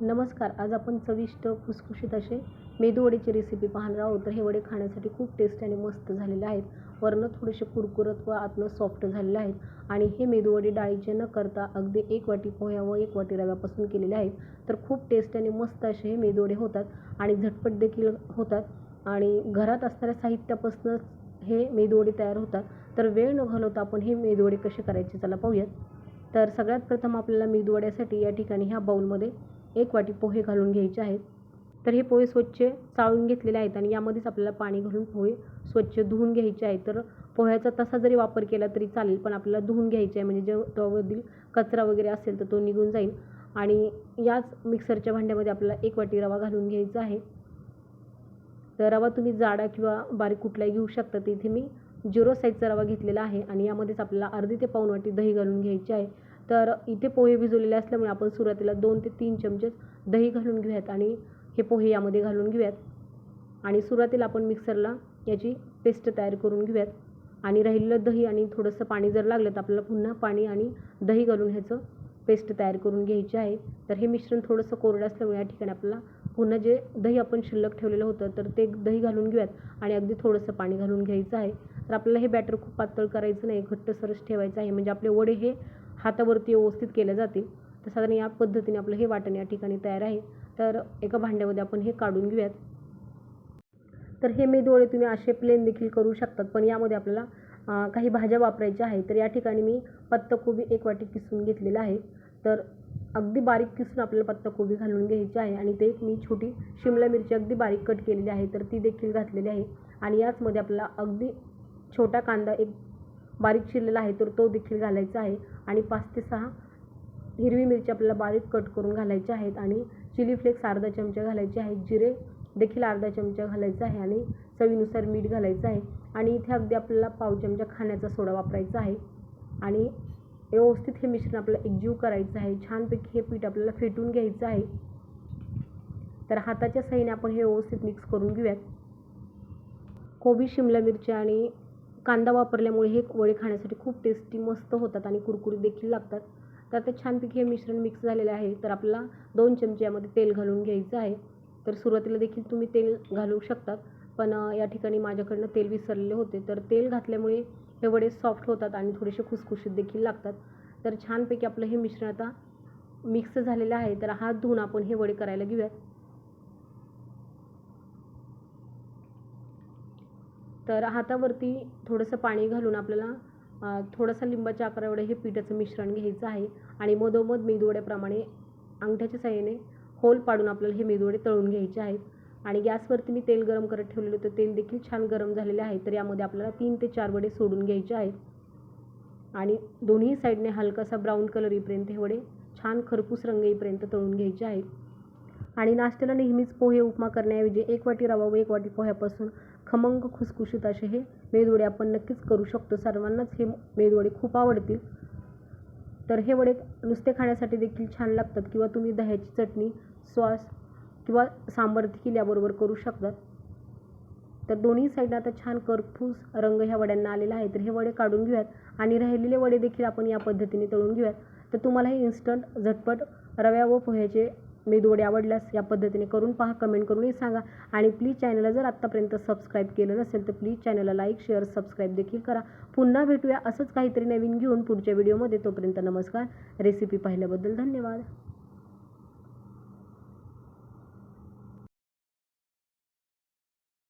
नमस्कार आज आपण चविष्ट खुसखुशीत असे मेदूवडीची रेसिपी पाहणार आहोत. तर हे वडे खाण्यासाठी खूप टेस्टी आणि मस्त झालेले आहेत. वरनं थोडेसे कुरकुरत व आतनं सॉफ्ट झालेले आहेत. आणि हे मेदूवडे डाळीचे न करता अगदी एक वाटी पोह्या व एक वाटी रव्यापासून केलेले आहेत. तर खूप टेस्टी आणि मस्त असे हे मेदूवडे होतात आणि झटपट देखील होतात. आणि घरात असणाऱ्या साहित्यापासूनच हे मेदूवडे तयार होतात. तर वेळ न घालवता आपण हे मेदूवडे कसे करायचे चला पाहूयात. तर सगळ्यात प्रथम आपल्याला मेदूवड्यासाठी या ठिकाणी ह्या बाऊलमध्ये एक वाटी पोहे घालून घ्यायचे आहेत. तर हे पोहे स्वच्छ चाळून घेतलेले आहेत आणि यामध्येच आपल्याला पाणी घालून पोहे स्वच्छ धुवून घ्यायचे आहेत. तर पोह्याचा तसा जरी वापर केला तरी चालेल पण आपल्याला धुवून घ्यायचे आहे. म्हणजे जे त्यामधील कचरा वगैरे असेल तर तो निघून जाईल. आणि याच मिक्सरच्या भांड्यामध्ये आपल्याला एक वाटी रवा घालून घ्यायचा आहे. तर रवा तुम्ही जाडा किंवा बारीक कुठलाही घेऊ शकता. तर इथे मी झिरो साईजचा रवा घेतलेला आहे आणि यामध्येच आपल्याला अर्धी ते पाऊण वाटी दही घालून घ्यायची आहे. तर इथे पोहे भिजवलेले असल्यामुळे आपण सुरुवातीला दोन ते तीन चमचे दही घालून घेऊयात आणि हे पोहे यामध्ये घालून घेऊयात. आणि सुरुवातीला आपण मिक्सरला याची पेस्ट तयार करून घेऊयात. आणि राहिलेलं दही आणि थोडंसं पाणी जर लागलं तर आपल्याला पुन्हा पाणी आणि दही घालून ह्याचं पेस्ट तयार करून घ्यायची आहे. तर हे मिश्रण थोडंसं कोरडं असल्यामुळे या ठिकाणी आपल्याला पुन्हा जे दही आपण शिल्लक ठेवलेलं होतं तर ते दही घालून घेऊयात आणि अगदी थोडंसं पाणी घालून घ्यायचं आहे. तर आपल्याला हे बॅटर खूप पातळ करायचं नाही घट्टसरच ठेवायचं आहे. म्हणजे आपले वडे हे हातावरती व्यवस्थित केले जातील. तर साधारण या पद्धतीने आपलं हे वाटण या ठिकाणी तयार आहे. तर एका भांड्यामध्ये आपण हे काढून घेऊयात. तर हे मेदूवडे तुम्ही असे प्लेन देखील करू शकतात. पण यामध्ये आपल्याला काही भाज्या वापरायच्या आहेत. तर या ठिकाणी मी पत्ताकोबी एक वाटी किसून घेतलेला आहे. तर अगदी बारीक किसून आपल्याला पत्ताकोबी घालून घ्यायची आहे. आणि ते मी छोटी शिमला मिरची अगदी बारीक कट केलेली आहे. तर ती देखील घातलेली आहे. आणि याचमध्ये आपल्याला अगदी छोटा कांदा एक बारीक चिरलेला आहे तर तो देखील घालायचा आहे. आणि पाच ते सहा हिरवी मिरची आपल्याला बारीक कट करून घालायचे आहेत आणि चिली फ्लेक्स अर्धा चमचा घालायचे आहेत. जिरे देखील अर्धा चमचा घालायचा आहे आणि चवीनुसार मीठ घालायचं आहे. आणि इथे अगदी आपल्याला पाव चमचा खाण्याचा सोडा वापरायचा आहे. आणि व्यवस्थित हे मिश्रण आपल्याला एकजीव करायचं आहे. छानपैकी हे पीठ आपल्याला फेटून घ्यायचं आहे. तर हाताच्या सहीने आपण हे व्यवस्थित मिक्स करून घेऊयात. कोबी शिमला मिरची आणि कांदा वापरल्यामुळे हे वडे खाण्यासाठी खूप टेस्टी मस्त होतात आणि कुरकुरीत देखील लागतात. तर आता छानपैकी हे मिश्रण मिक्स झालेले आहे. तर आपल्याला दोन चमचे यामध्ये तेल घालून घ्यायचं आहे. तर सुरुवातीला देखील तुम्ही तेल घालू शकतात. पण या ठिकाणी माझ्याकडनं तेल विसरलेले होते. तर तेल घातल्यामुळे हे वडे सॉफ्ट होतात आणि थोडेसे खुसखुशीत देखील लागतात. तर छानपैकी आपलं हे मिश्रण आता मिक्स झालेलं आहे. तर हात धुवून आपण हे वडे करायला घेऊयात. तर हातावरती थोडंसं पाणी घालून आपल्याला थोडासा लिंबाच्या आकाराएवढं हे पिठाचं मिश्रण घ्यायचं आहे आणि मधोमध मेदूवड्याप्रमाणे अंगठ्याच्या साह्याने होल पाडून आपल्याला हे मेदूवडे तळून घ्यायचे आहेत. आणि गॅसवरती मी तेल गरम करत ठेवलेलं होतं. तेल देखील छान गरम झालेले आहे. तर यामध्ये आपल्याला तीन ते चार वडे सोडून घ्यायचे आहेत. आणि दोन्ही साईडने हलकासा ब्राऊन कलर येईपर्यंत हे वडे छान खरपूस रंग येईपर्यंत तळून घ्यायचे आहेत. आणि नाश्त्याला नेहमीच पोहे उपमा करण्याऐवजी एक वाटी रवा व एक वाटी पोह्यापासून खमंग खुसखुशीत असे हे मेदवडे आपण नक्कीच करू शकतो. सर्वांनाच हे मेदवडे खूप आवडतील. तर हे वडे नुसते खाण्यासाठी देखील छान लागतात किंवा तुम्ही दह्याची चटणी सॉस किंवा सांबार देखील याबरोबर करू शकतात. तर दोन्ही साईडला आता छान करफूस रंग ह्या वड्यांना आलेला आहे. तर हे वडे काढून घेऊयात आणि राहिलेले वडे देखील आपण या पद्धतीने तळून घेऊयात. तर तुम्हाला हे इन्स्टंट झटपट रव्या व पोह्याचे मेदूवडे आवडल्यास या पद्धतीने करून पहा कमेंट करूनही सांगा. आणि प्लीज चॅनलला जर आत्तापर्यंत सबस्क्राईब केलं नसेल तर प्लीज चॅनलला लाईक शेअर सबस्क्राईब देखील करा. पुन्हा भेटूया असंच काहीतरी नवीन घेऊन पुढच्या व्हिडिओमध्ये तोपर्यंत नमस्कार. रेसिपी पाहिल्याबद्दल धन्यवाद.